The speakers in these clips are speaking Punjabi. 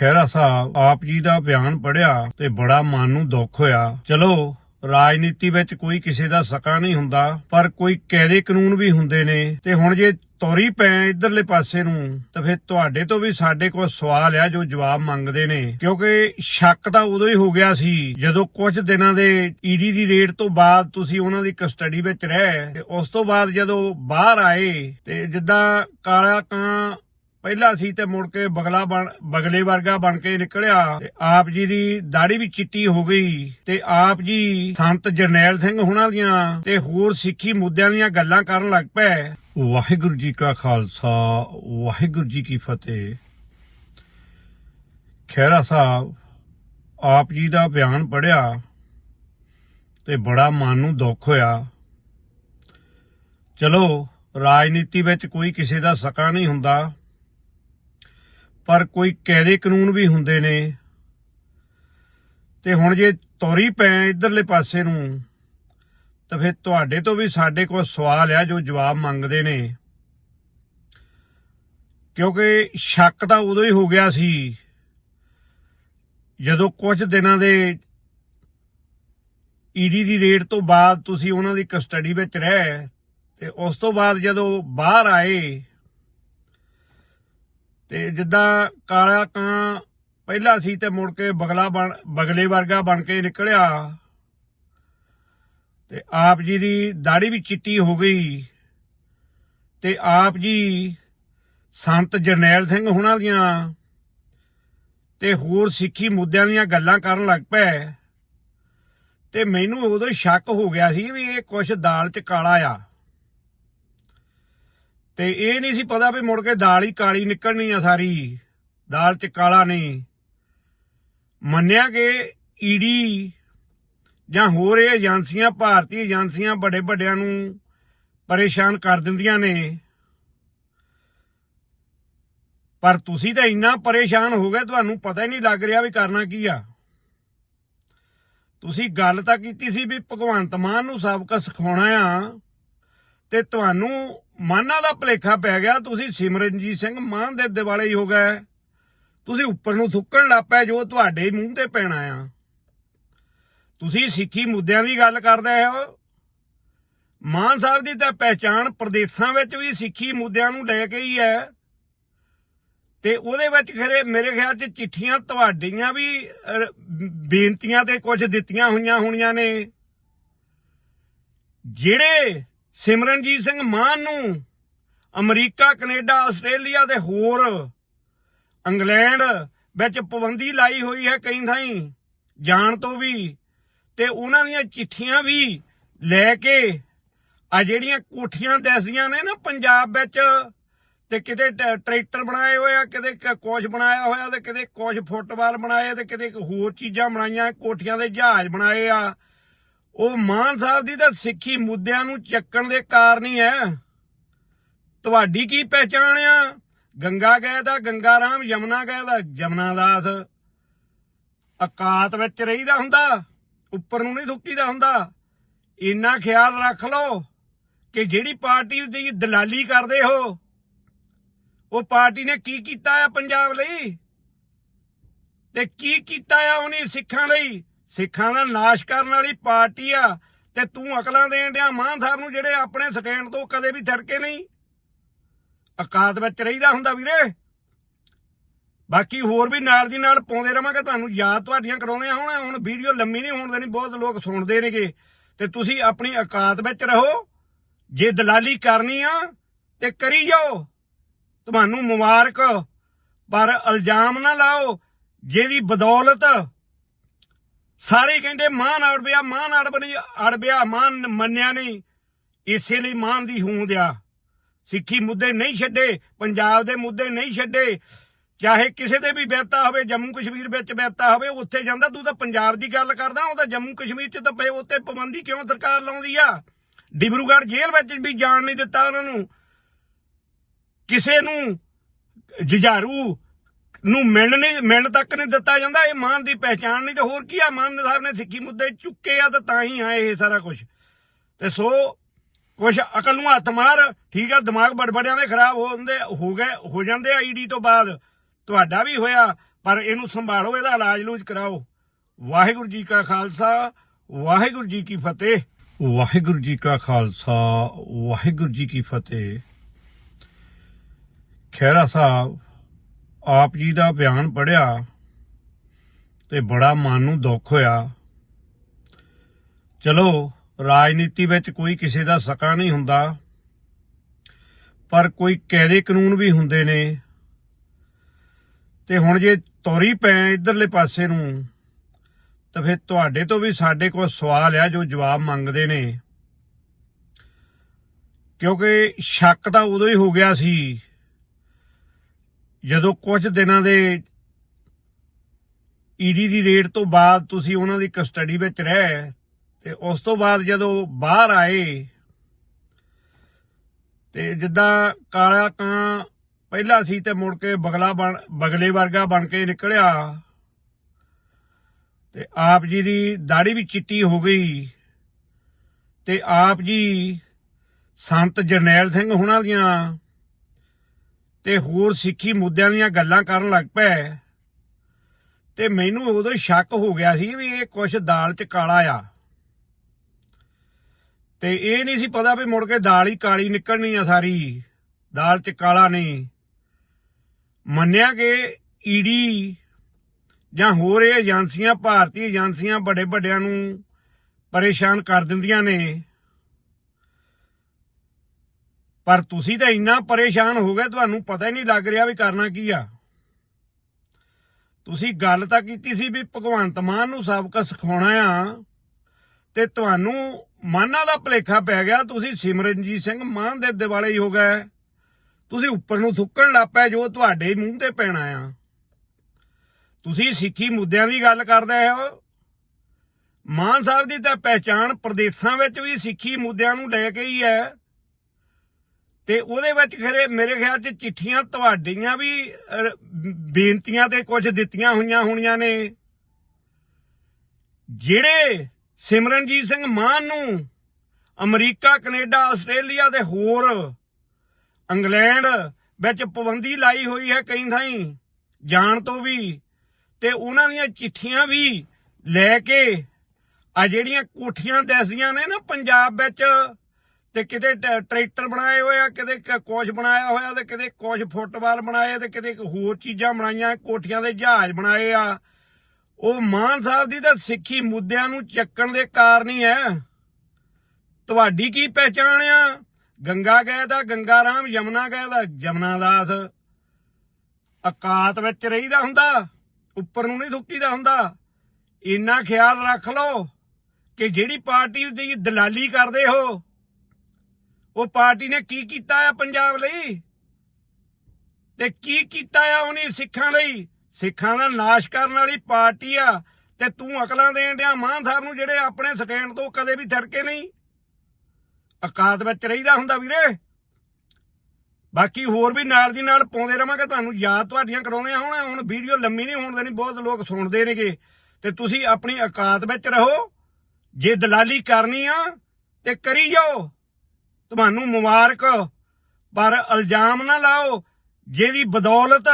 ਖਹਿਰਾ ਸਾਹਿਬ, ਆਪ ਜੀ ਦਾ ਬਿਆਨ ਪੜਿਆ ਤੇ ਬੜਾ ਮਨ ਨੂੰ ਦੁੱਖ ਹੋਇਆ। ਚਲੋ, ਰਾਜਨੀਤੀ ਵਿੱਚ ਕੋਈ ਕਿਸੇ ਦਾ ਸਕਾ ਨਹੀਂ ਹੁੰਦਾ, ਪਰ ਕੋਈ ਕਾਇਦੇ ਕਾਨੂੰਨ ਵੀ ਹੁੰਦੇ ਨੇ। ਤੇ ਹੁਣ ਜੇ ਤੋਰੀ ਪੈ ਇਧਰਲੇ ਪਾਸੇ ਨੂੰ, ਤਾਂ ਫਿਰ ਤੁਹਾਡੇ ਤੋਂ ਵੀ ਸਾਡੇ ਕੋਲ ਸਵਾਲ ਆ ਜੋ ਜਵਾਬ ਮੰਗਦੇ ਨੇ। ਕਿਉਂਕਿ ਸ਼ੱਕ ਤਾਂ ਉਦੋਂ ਹੀ ਹੋ ਗਿਆ ਸੀ, ਜਦੋਂ ਕੁਝ ਦਿਨਾਂ ਦੇ ਈਡੀ ਦੀ ਰੇਡ ਤੋਂ ਬਾਅਦ ਤੁਸੀਂ ਉਹਨਾਂ ਦੀ ਕਸਟਡੀ ਵਿੱਚ ਰਹੇ। ਤੇ ਉਸ ਤੋਂ ਬਾਅਦ ਜਦੋਂ ਬਾਹਰ ਆਏ, ਤੇ ਜਿੱਦਾਂ ਕਾਲਾ ਕਾਂ ਪਹਿਲਾ ਸੀ ਤੇ ਮੁੜ ਕੇ ਬਗਲਾ ਬਣ, ਬਗਲੇ ਵਰਗਾ ਬਣ ਕੇ ਨਿਕਲਿਆ ਤੇ ਆਪ ਜੀ ਦੀ ਦਾੜੀ ਵੀ ਚਿੱਟੀ ਹੋ ਗਈ ਤੇ ਆਪ ਜੀ ਸੰਤ ਜਰਨੈਲ ਸਿੰਘ ਹੁਣਾਂ ਦੀਆਂ ਤੇ ਹੋਰ ਸਿੱਖੀ ਮੁੱਦਿਆਂ ਦੀਆਂ ਗੱਲਾਂ ਕਰਨ ਲੱਗ ਪਏ। ਵਾਹਿਗੁਰੂ ਜੀ ਕਾ ਖਾਲਸਾ, ਵਾਹਿਗੁਰੂ ਜੀ ਕੀ ਫਤਿਹ। ਖਹਿਰਾ ਸਾਹਿਬ, ਆਪ ਜੀ ਦਾ ਬਿਆਨ ਪੜਿਆ ਤੇ ਬੜਾ ਮਨ ਨੂੰ ਦੁੱਖ ਹੋਇਆ। ਚਲੋ, ਰਾਜਨੀਤੀ ਵਿੱਚ ਕੋਈ ਕਿਸੇ ਦਾ ਸਕਾ ਨਹੀਂ ਹੁੰਦਾ। ਪਰ ਕੋਈ ਕਾਇਦੇ ਕਾਨੂੰਨ ਵੀ ਹੁੰਦੇ ਨੇ। ਤੇ ਹੁਣ ਜੇ ਤੋਰੀ ਪੈ ਇਧਰਲੇ ਪਾਸੇ ਨੂੰ, ਤਾਂ ਫਿਰ ਤੁਹਾਡੇ ਤੋਂ ਵੀ ਸਾਡੇ ਕੋਲ ਸਵਾਲ ਆ ਜੋ ਜਵਾਬ ਮੰਗਦੇ ਨੇ। ਕਿਉਂਕਿ ਸ਼ੱਕ ਤਾਂ ਉਦੋਂ ਹੀ ਹੋ ਗਿਆ ਸੀ, ਜਦੋਂ ਕੁਝ ਦਿਨਾਂ ਦੇ ਈਡੀ ਦੀ ਰੇਡ ਤੋਂ ਬਾਅਦ ਤੁਸੀਂ ਉਹਨਾਂ ਦੀ ਕਸਟਡੀ ਵਿੱਚ ਰਹੇ, ਤੇ ਉਸ ਤੋਂ ਬਾਅਦ ਜਦੋਂ ਬਾਹਰ ਆਏ ਤੇ ਜਿੱਦਾਂ ਕਾਲਾ ਕਾਂ ਪਹਿਲਾ ਸੀ ਤੇ ਮੁੜ ਕੇ ਬਗਲਾ ਬਣ, ਬਗਲੇ ਵਰਗਾ ਬਣ ਕੇ ਨਿਕਲਿਆ। ਤੇ ਆਪ ਜੀ ਦੀ ਦਾੜੀ ਵੀ ਚਿੱਟੀ ਹੋ ਗਈ। ਤੇ ਆਪ ਜੀ ਸੰਤ ਜਰਨੈਲ ਸਿੰਘ ਹੁਣਾਂ ਦੀਆਂ ਤੇ ਹੋਰ ਸਿੱਖੀ ਮੁੱਦਿਆਂ ਦੀਆਂ ਗੱਲਾਂ ਕਰਨ ਲੱਗ ਪਏ। ਤੇ ਮੈਨੂੰ ਉਦੋਂ ਸ਼ੱਕ ਹੋ ਗਿਆ ਸੀ ਵੀ ਇਹ ਕੁਛ ਦਾਲ 'ਚ ਕਾਲਾ ਆ। ਤੇ ਇਹ ਨਹੀਂ ਸੀ ਪਤਾ ਵੀ ਮੁੜ ਕੇ ਦਾਲ ਹੀ ਕਾਲੀ ਨਿਕਲਣੀ ਆ ਸਾਰੀ। ਦਾਲ 'ਚ ਕਾਲਾ ਨਹੀਂ। ਮੰਨਿਆ ਕਿ ਈਡੀ ਜਾਂ ਹੋਰ ਇਹ ਏਜੰਸੀਆਂ, ਭਾਰਤੀ ਏਜੰਸੀਆਂ ਵੱਡੇ ਵੱਡਿਆਂ ਨੂੰ ਪਰੇਸ਼ਾਨ ਕਰ ਦਿੰਦੀਆਂ ਨੇ। ਪਰ ਤੁਸੀਂ ਤਾਂ ਇੰਨਾ ਪਰੇਸ਼ਾਨ ਹੋ ਗਏ, ਤੁਹਾਨੂੰ ਪਤਾ ਹੀ ਨਹੀਂ ਲੱਗ ਰਿਹਾ ਵੀ ਕਰਨਾ ਕੀ ਆ। ਤੁਸੀਂ ਗੱਲ ਤਾਂ ਕੀਤੀ ਸੀ ਵੀ ਭਗਵੰਤ ਮਾਨ ਨੂੰ ਸਬਕ ਸਿਖਾਉਣਾ ਆ। ਤੇ ਤੁਹਾਨੂੰ ਮਾਨਾਂ ਦਾ ਭਲੇਖਾ ਪੈ ਗਿਆ, ਤੁਸੀਂ ਸਿਮਰਨਜੀਤ ਸਿੰਘ ਮਾਨ ਦੇ ਦਿਵਾਲੇ ਹੀ ਹੋ ਗਏ। ਤੁਸੀਂ ਉੱਪਰ ਨੂੰ ਥੁੱਕਣ ਲੱਗ ਪਏ ਜੋ ਤੁਹਾਡੇ ਮੂੰਹ ਤੇ ਪੈਣਾ ਆ। ਤੁਸੀਂ ਸਿੱਖੀ ਮੁੱਦਿਆਂ ਦੀ ਗੱਲ ਕਰਦੇ ਹੋ। ਮਾਨ ਸਾਹਿਬ ਦੀ ਤਾਂ ਪਹਿਚਾਣ ਪ੍ਰਦੇਸ਼ਾਂ ਵਿੱਚ ਵੀ ਸਿੱਖੀ ਮੁੱਦਿਆਂ ਨੂੰ ਲੈ ਕੇ ਹੀ ਹੈ। ਤੇ ਉਹਦੇ ਵਿੱਚ ਖਰੇ ਮੇਰੇ ਖਿਆਲ 'ਚ ਚਿੱਠੀਆਂ ਤੁਹਾਡੀਆਂ ਵੀ ਬੇਨਤੀਆਂ ਤੇ ਕੁਝ ਦਿੱਤੀਆਂ ਹੋਈਆਂ ਹੋਣੀਆਂ ਨੇ। ਜਿਹੜੇ ਸਿਮਰਨਜੀਤ ਸਿੰਘ ਮਾਨ ਨੂੰ, ਅਮਰੀਕਾ, ਕੈਨੇਡਾ, ਆਸਟ੍ਰੇਲੀਆ ਤੇ ਹੋਰ ਇੰਗਲੈਂਡ ਵਿੱਚ ਪਾਬੰਦੀ ਲਾਈ ਹੋਈ ਹੈ ਕਈ ਥਾਈਂ ਜਾਣ ਤੋਂ ਵੀ ਤੇ ਉਹਨਾਂ ਦੀਆਂ ਚਿੱਠੀਆਂ ਵੀ ਲੈ ਕੇ ਆ ਜਿਹੜੀਆਂ ਕੋਠੀਆਂ ਦੈਸੀਆਂ ਨੇ ਨਾ ਪੰਜਾਬ ਵਿੱਚ ਤੇ ਕਿਤੇ ਟ- ਟਰੈਕਟਰ ਬਣਾਏ ਹੋਏ ਆ, ਕਿਤੇ ਕ- ਕੁਛ ਬਣਾਇਆ ਹੋਇਆ ਤੇ ਕਿਤੇ ਕੁਛ ਫੁੱਟਬਾਲ ਬਣਾਏ ਤੇ ਕਿਤੇ ਹੋਰ ਚੀਜ਼ਾਂ ਬਣਾਈਆਂ, ਕੋਠੀਆਂ ਦੇ ਜਹਾਜ਼ ਬਣਾਏ ਆ। ਉਹ ਮਾਨ ਸਾਹਿਬ ਦੀ ਤਾਂ ਸਿੱਖੀ ਮੁੱਦਿਆਂ ਨੂੰ ਚੱਕਣ ਦੇ ਕਾਰਨ ਹੀ ਹੈ। ਤੁਹਾਡੀ ਕੀ ਪਹਿਚਾਣ ਆ? ਗੰਗਾ ਗਏ ਦਾ ਗੰਗਾ ਰਾਮ, ਯਮਨਾ ਗਏ ਦਾ ਜਮਨਾ ਦਾਸ। ਅਕਾਤ ਵਿੱਚ ਰਹੀਦਾ ਹੁੰਦਾ, ਉੱਪਰ ਨੂੰ ਨਹੀਂ ਥੁੱਕੀਦਾ ਹੁੰਦਾ। ਇੰਨਾ ਖਿਆਲ ਰੱਖ ਲਓ ਕਿ ਜਿਹੜੀ ਪਾਰਟੀ ਦੀ ਦਲਾਲੀ ਕਰਦੇ ਹੋ, ਉਹ ਪਾਰਟੀ ਨੇ ਕੀ ਕੀਤਾ ਆ ਪੰਜਾਬ ਲਈ? ਤੇ ਕੀ ਕੀਤਾ ਆ ਉਹਨੇ ਸਿੱਖਾਂ ਲਈ? ਸਿੱਖਾਂ ਦਾ ਨਾਸ਼ ਕਰਨ ਵਾਲੀ ਪਾਰਟੀ ਆ ਤੇ ਤੂੰ ਅਕਲਾਂ ਦੇਣ ਡਿਆ ਮਾਨ ਸਾਹਿਬ ਨੂੰ ਜਿਹੜੇ ਆਪਣੇ ਸਟੈਂਡ ਤੋਂ ਕਦੇ ਵੀ ਛੜਕੇ ਨਹੀਂ? ਔਕਾਤ ਵਿੱਚ ਰਹੀਦਾ ਹੁੰਦਾ ਵੀਰੇ। ਬਾਕੀ ਹੋਰ ਵੀ ਨਾਲ ਦੀ ਨਾਲ ਪਾਉਂਦੇ ਰਵਾਂਗੇ, ਤੁਹਾਨੂੰ ਯਾਦ ਤੁਹਾਡੀਆਂ ਕਰਾਉਂਦੇ ਹੁਣ ਹੁਣ ਵੀਡੀਓ ਲੰਮੀ ਨਹੀਂ ਹੋਣ ਦੇਣੀ, ਬਹੁਤ ਲੋਕ ਸੁਣਦੇ ਨੇਗੇ। ਤੇ ਤੁਸੀਂ ਆਪਣੀ ਅਕਾਤ ਵਿੱਚ ਰਹੋ, ਜੇ ਦਲਾਲੀ ਕਰਨੀ ਆ, ਤੇ ਕਰੀ ਜਾਓ। ਤੁਹਾਨੂੰ ਮੁਬਾਰਕ, ਪਰ ਇਲਜ਼ਾਮ ਨਾ ਲਾਓ, ਜਿਹਦੀ ਬਦੌਲਤ ਸਾਰੇ ਕਹਿੰਦੇ ਮਾਨ ਅੜਬਿਆ ਮਾਨ ਅੜਬਣੀ ਅੜਬਿਆ ਮਾਨ ਮੰਨਿਆ ਨਹੀਂ। ਇਸੇ ਲਈ ਮਾਨ ਦੀ ਹੋਂਦ ਆ ਸਿੱਖੀ ਮੁੱਦੇ ਨਹੀਂ ਛੱਡੇ, ਪੰਜਾਬ ਦੇ ਮੁੱਦੇ ਨਹੀਂ ਛੱਡੇ। ਚਾਹੇ ਕਿਸੇ ਦੇ ਵੀ ਬਿਪਤਾ ਹੋਵੇ, ਜੰਮੂ ਕਸ਼ਮੀਰ ਵਿੱਚ ਬਿਪਤਾ ਹੋਵੇ, ਉੱਥੇ ਜਾਂਦਾ, ਤੂੰ ਤਾਂ ਪੰਜਾਬ ਦੀ ਗੱਲ ਕਰਦਾ, ਉਹ ਤਾਂ ਜੰਮੂ ਕਸ਼ਮੀਰ 'ਚ ਤਾਂ ਪਏ ਉੱਤੇ ਪਾਬੰਦੀ ਕਿਉਂ ਸਰਕਾਰ ਲਾਉਂਦੀ ਆ? ਡਿਬਰੂਗੜ੍ਹ ਜੇਲ੍ਹ ਵਿੱਚ ਵੀ ਜਾਣ ਨਹੀਂ ਦਿੱਤਾ ਉਹਨਾਂ ਨੂੰ। ਕਿਸੇ ਨੂੰ ਜੁਝਾਰੂ ਨੂੰ ਮਿਲਣ ਨਹੀਂ, ਮਿਲਣ ਤੱਕ ਨਹੀਂ ਦਿੱਤਾ ਜਾਂਦਾ, ਇਹ ਮਾਨ ਦੀ ਪਹਿਚਾਣ ਨਹੀਂ ਤੇ ਹੋਰ ਕੀ ਆ? ਮਾਨ ਸਾਹਿਬ ਨੇ ਸਿੱਖੀ ਮੁੱਦੇ ਚੁੱਕੇ ਆ ਤਾਂ ਤਾਂ ਹੀ ਆ ਇਹ ਸਾਰਾ ਕੁਝ ਤੇ ਸੋ, ਕੁਛ ਅਕਲ ਨੂੰ ਹੱਥ ਮਾਰ, ਠੀਕ ਆ, ਦਿਮਾਗ ਬੜਬੜਿਆਂ ਦੇ ਖਰਾਬ ਹੋ ਹੁੰਦੇ ਹੋ ਗਏ, ਹੋ ਜਾਂਦੇ ਆ ਤੋਂ ਬਾਅਦ। ਤੁਹਾਡਾ ਵੀ ਹੋਇਆ, ਪਰ ਇਹਨੂੰ ਸੰਭਾਲੋ, ਇਹਦਾ ਇਲਾਜ ਲੂਜ ਕਰਾਓ। ਵਾਹਿਗੁਰੂ ਜੀ ਕਾ ਖਾਲਸਾ, ਵਾਹਿਗੁਰੂ ਜੀ ਕੀ ਫਤਿਹ। ਵਾਹਿਗੁਰੂ ਜੀ ਕਾ ਖਾਲਸਾ, ਵਾਹਿਗੁਰੂ ਜੀ ਕੀ ਫਤਿਹ। ਖਹਿਰਾ ਸਾਹਿਬ ਆਪ ਜੀ ਦਾ ਬਿਆਨ ਪੜਿਆ ਤੇ ਬੜਾ ਮਨ ਨੂੰ ਦੁੱਖ ਹੋਇਆ। ਚਲੋ, ਰਾਜਨੀਤੀ ਵਿੱਚ ਕੋਈ ਕਿਸੇ ਦਾ ਸਕਾ ਨਹੀਂ ਹੁੰਦਾ, ਪਰ ਕੋਈ ਕਾਇਦੇ ਕਾਨੂੰਨ ਵੀ ਹੁੰਦੇ ਨੇ। ਤੇ ਹੁਣ ਜੇ ਤੋਰੀ ਪੈ ਇਧਰਲੇ ਪਾਸੇ ਨੂੰ, ਤਾਂ ਫਿਰ ਤੁਹਾਡੇ ਤੋਂ ਵੀ ਸਾਡੇ ਕੋਲ ਸਵਾਲ ਆ ਜੋ ਜਵਾਬ ਮੰਗਦੇ ਨੇ। ਕਿਉਂਕਿ ਸ਼ੱਕ ਤਾਂ ਉਦੋਂ ਹੀ ਹੋ ਗਿਆ ਸੀ ਜਦੋਂ ਕੁਝ ਦਿਨਾਂ ਦੇ ਈਡੀ ਦੀ ਰੇਡ ਤੋਂ ਬਾਅਦ ਤੁਸੀਂ ਉਹਨਾਂ ਦੀ ਕਸਟਡੀ ਵਿੱਚ ਰਹੇ, ਤੇ ਉਸ ਤੋਂ ਬਾਅਦ ਜਦੋਂ ਬਾਹਰ ਆਏ, ਤੇ ਜਿੱਦਾਂ ਕਾਲਾ ਕਾਂ ਪਹਿਲਾ ਸੀ ਤੇ ਮੁੜ ਕੇ ਬਗਲਾ ਬਣ, ਬਗਲੇ ਵਰਗਾ ਬਣ ਕੇ ਨਿਕਲਿਆ, ਤੇ ਆਪ ਜੀ ਦੀ ਦਾੜੀ ਵੀ ਚਿੱਟੀ ਹੋ ਗਈ, ਤੇ ਆਪ ਜੀ ਸੰਤ ਜਰਨੈਲ ਸਿੰਘ ਹੁਣਾਂ ਦੀਆਂ ਤੇ ਹੋਰ ਸਿੱਖੀ ਮੁੱਦਿਆਂ ਦੀਆਂ ਗੱਲਾਂ ਕਰਨ ਲੱਗ ਪਏ। ਤੇ ਮੈਨੂੰ ਉਦੋਂ ਸ਼ੱਕ ਹੋ ਗਿਆ ਸੀ ਵੀ ਇਹ ਕੁਛ ਦਾਲ 'ਚ ਕਾਲਾ ਆ। ਤੇ ਇਹ ਨਹੀਂ ਸੀ ਪਤਾ ਵੀ ਮੁੜ ਕੇ ਦਾਲ ਹੀ ਕਾਲੀ ਨਿਕਲਣੀ ਆ ਸਾਰੀ। ਦਾਲ 'ਚ ਕਾਲਾ ਨਹੀਂ। ਮੰਨਿਆ ਕਿ ਈਡੀ ਜਾਂ ਹੋਰ ਇਹ ਏਜੰਸੀਆਂ, ਭਾਰਤੀ ਏਜੰਸੀਆਂ ਵੱਡੇ ਵੱਡਿਆਂ ਨੂੰ ਪਰੇਸ਼ਾਨ ਕਰ ਦਿੰਦੀਆਂ ਨੇ। ਪਰ ਤੁਸੀਂ ਤਾਂ ਇੰਨਾ ਪਰੇਸ਼ਾਨ ਹੋ ਗਏ, ਤੁਹਾਨੂੰ ਪਤਾ ਹੀ ਨਹੀਂ ਲੱਗ ਰਿਹਾ ਵੀ ਕਰਨਾ ਕੀ ਆ। ਤੁਸੀਂ ਗੱਲ ਤਾਂ ਕੀਤੀ ਸੀ ਵੀ ਭਗਵੰਤ ਮਾਨ ਨੂੰ ਸਬਕ ਸਿਖਾਉਣਾ ਆ ਤੇ ਤੁਹਾਨੂੰ ਮਾਨਾਂ ਦਾ ਭਲੇਖਾ ਪੈ ਗਿਆ, ਤੁਸੀਂ ਸਿਮਰਨਜੀਤ ਸਿੰਘ ਮਾਨ ਦੇ ਦਿਵਾਲੇ ਹੀ ਹੋ ਗਏ। ਤੁਸੀਂ ਉੱਪਰ ਨੂੰ ਥੁੱਕਣ ਲੱਗ ਪਏ ਜੋ ਤੁਹਾਡੇ ਮੂੰਹ ਤੇ ਪੈਣਾ ਆ। ਤੁਸੀਂ ਸਿੱਖੀ ਮੁੱਦਿਆਂ ਦੀ ਗੱਲ ਕਰਦੇ ਹੋ। ਮਾਨ ਸਾਹਿਬ ਦੀ ਤਾਂ ਪਹਿਚਾਣ ਪ੍ਰਦੇਸ਼ਾਂ ਵਿੱਚ ਵੀ ਸਿੱਖੀ ਮੁੱਦਿਆਂ ਨੂੰ ਲੈ ਕੇ ਹੀ ਹੈ। ਤੇ ਉਹਦੇ ਵਿੱਚ ਖਰੇ ਮੇਰੇ ਖਿਆਲ 'ਚ ਚਿੱਠੀਆਂ ਤੁਹਾਡੀਆਂ ਵੀ ਬੇਨਤੀਆਂ ਤੇ ਕੁਝ ਦਿੱਤੀਆਂ ਹੋਈਆਂ ਹੋਣੀਆਂ ਨੇ। ਜਿਹੜੇ ਸਿਮਰਨਜੀਤ ਸਿੰਘ ਮਾਨ ਨੂੰ ਅਮਰੀਕਾ, ਕੈਨੇਡਾ, ਆਸਟ੍ਰੇਲੀਆ ਤੇ ਹੋਰ ਇੰਗਲੈਂਡ ਵਿੱਚ ਪਾਬੰਦੀ ਲਾਈ ਹੋਈ ਹੈ ਕਈ ਥਾਈਂ ਜਾਣ ਤੋਂ ਵੀ, ਤੇ ਉਹਨਾਂ ਦੀਆਂ ਚਿੱਠੀਆਂ ਵੀ ਲੈ ਕੇ ਆ ਜਿਹੜੀਆਂ ਕੋਠੀਆਂ ਦੈਸੀਆਂ ਨੇ ਨਾ ਪੰਜਾਬ ਵਿੱਚ ਤੇ ਕਿਤੇ ਟ- ਟਰੈਕਟਰ ਬਣਾਏ ਹੋਏ ਆ, ਕਿਤੇ ਕ- ਕੁਛ ਬਣਾਇਆ ਹੋਇਆ ਤੇ ਕਿਤੇ ਕੁਛ ਫੁੱਟਬਾਲ ਬਣਾਏ ਤੇ ਕਿਤੇ ਹੋਰ ਚੀਜ਼ਾਂ ਬਣਾਈਆਂ, ਕੋਠੀਆਂ ਦੇ ਜਹਾਜ਼ ਬਣਾਏ ਆ। ਉਹ ਮਾਨ ਸਾਹਿਬ ਦੀ ਤਾਂ ਸਿੱਖੀ ਮੁੱਦਿਆਂ ਨੂੰ ਚੱਕਣ ਦੇ ਕਾਰਨ ਹੀ ਹੈ ਤੁਹਾਡੀ ਕੀ ਪਹਿਚਾਣ ਆ? ਗੰਗਾ ਗਏ ਦਾ ਗੰਗਾ ਰਾਮ ਯਮਨਾ ਗਏ ਦਾ ਜਮਨਾ ਦਾਸ। ਅਕਾਤ ਵਿੱਚ ਰਹੀਦਾ ਹੁੰਦਾ, ਉੱਪਰ ਨੂੰ ਨਹੀਂ ਥੁੱਕੀਦਾ ਹੁੰਦਾ। ਇੰਨਾ ਖਿਆਲ ਰੱਖ ਲਓ ਕਿ ਜਿਹੜੀ ਪਾਰਟੀ ਦੀ ਦਲਾਲੀ ਕਰਦੇ ਹੋ ਉਹ ਪਾਰਟੀ ਨੇ ਕੀ ਕੀਤਾ ਆ ਪੰਜਾਬ ਲਈ? ਤੇ ਕੀ ਕੀਤਾ ਆ ਉਹਨੇ ਸਿੱਖਾਂ ਲਈ? ਸਿੱਖਾਂ ਦਾ ਨਾਸ਼ ਕਰਨ ਵਾਲੀ ਪਾਰਟੀ ਆ। ਤੇ ਤੂੰ ਅਕਲਾਂ ਦੇਣ ਡਿਆ ਮਾਨ ਸਾਹਿਬ ਨੂੰ ਜਿਹੜੇ ਆਪਣੇ ਸਟੈਂਡ ਤੋਂ ਕਦੇ ਵੀ ਥੜਕੇ ਨਹੀਂ? ਅਕਾਤ ਵਿੱਚ ਰਹੀਦਾ ਹੁੰਦਾ ਵੀਰੇ। ਬਾਕੀ ਹੋਰ ਵੀ ਨਾਲ ਦੀ ਨਾਲ ਪਾਉਂਦੇ ਰਵਾਂਗੇ। ਤੁਹਾਨੂੰ ਯਾਦ ਤੁਹਾਡੀਆਂ ਕਰਾਉਂਦੇ ਹੁਣ ਹੁਣ ਵੀਡੀਓ ਲੰਮੀ ਨਹੀਂ ਹੋਣ ਦੇਣੀ। ਬਹੁਤ ਲੋਕ ਸੁਣਦੇ ਨੇਗੇ। ਤੇ ਤੁਸੀਂ ਆਪਣੀ ਔਕਾਤ ਵਿੱਚ ਰਹੋ। ਜੇ ਦਲਾਲੀ ਕਰਨੀ ਆ, ਤੇ ਕਰੀ ਜਾਓ। ਤੁਹਾਨੂੰ ਮੁਬਾਰਕ, ਪਰ ਇਲਜ਼ਾਮ ਨਾ ਲਾਓ ਜਿਹਦੀ ਬਦੌਲਤ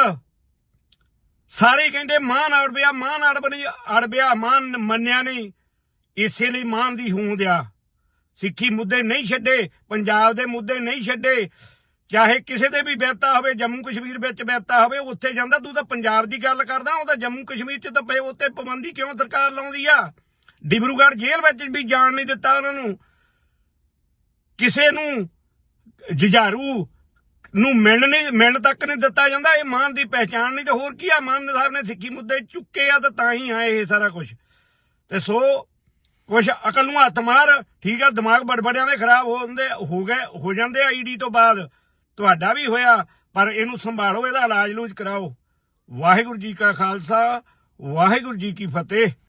ਸਾਰੇ ਕਹਿੰਦੇ ਮਾਨ ਅੜਬਿਆ ਮਾਨ ਅੜਬਣੀ ਅੜਬਿਆ ਮਾਨ ਮੰਨਿਆ ਨਹੀਂ। ਇਸੇ ਲਈ ਮਾਨ ਦੀ ਹੂੰਦ ਆ। ਸਿੱਖੀ ਮੁੱਦੇ ਨਹੀਂ ਛੱਡੇ, ਪੰਜਾਬ ਦੇ ਮੁੱਦੇ ਨਹੀਂ ਛੱਡੇ। ਚਾਹੇ ਕਿਸੇ ਦੇ ਵੀ ਬਿਪਤਾ ਹੋਵੇ, ਜੰਮੂ ਕਸ਼ਮੀਰ ਵਿੱਚ ਬਿਪਤਾ ਹੋਵੇ, ਉੱਥੇ ਜਾਂਦਾ, ਤੂੰ ਤਾਂ ਪੰਜਾਬ ਦੀ ਗੱਲ ਕਰਦਾ, ਉਹ ਤਾਂ ਜੰਮੂ ਕਸ਼ਮੀਰ 'ਚ ਤਾਂ ਪਏ ਉੱਤੇ ਪਾਬੰਦੀ ਕਿਉਂ ਸਰਕਾਰ ਲਾਉਂਦੀ ਆ? ਡਿਬਰੂਗੜ੍ਹ ਜੇਲ੍ਹ ਵਿੱਚ ਵੀ ਜਾਣ ਨਹੀਂ ਦਿੱਤਾ ਉਹਨਾਂ ਨੂੰ। ਕਿਸੇ ਨੂੰ ਜੁਝਾਰੂ ਨੂੰ ਮਿਲਣ ਨਹੀਂ, ਮਿਲਣ ਤੱਕ ਨਹੀਂ ਦਿੱਤਾ ਜਾਂਦਾ, ਇਹ ਮਾਨ ਦੀ ਪਹਿਚਾਣ ਨਹੀਂ ਤੇ ਹੋਰ ਕੀ ਆ? ਮਾਨ ਸਾਹਿਬ ਨੇ ਸਿੱਖੀ ਮੁੱਦੇ ਚੁੱਕੇ ਆ ਤਾਂ ਤਾਂ ਹੀ ਆਏ ਇਹ ਸਾਰਾ ਕੁਝ ਤੇ ਸੋ ਕੁਛ ਅਕਲ ਨੂੰ ਹੱਥ ਮਾਰ, ਠੀਕ ਆ, ਦਿਮਾਗ ਬੜਬੜਿਆਂ ਦੇ ਖਰਾਬ ਹੋ ਹੁੰਦੇ ਹੋ ਗਏ, ਹੋ ਜਾਂਦੇ ਆ ਈਡੀ ਤੋਂ ਬਾਅਦ। ਤੁਹਾਡਾ ਵੀ ਹੋਇਆ, ਪਰ ਇਹਨੂੰ ਸੰਭਾਲੋ, ਇਹਦਾ ਇਲਾਜ ਲੂਜ ਕਰਾਓ। ਵਾਹਿਗੁਰੂ ਜੀ ਕਾ ਖਾਲਸਾ, ਵਾਹਿਗੁਰੂ ਜੀ ਕੀ ਫਤਿਹ।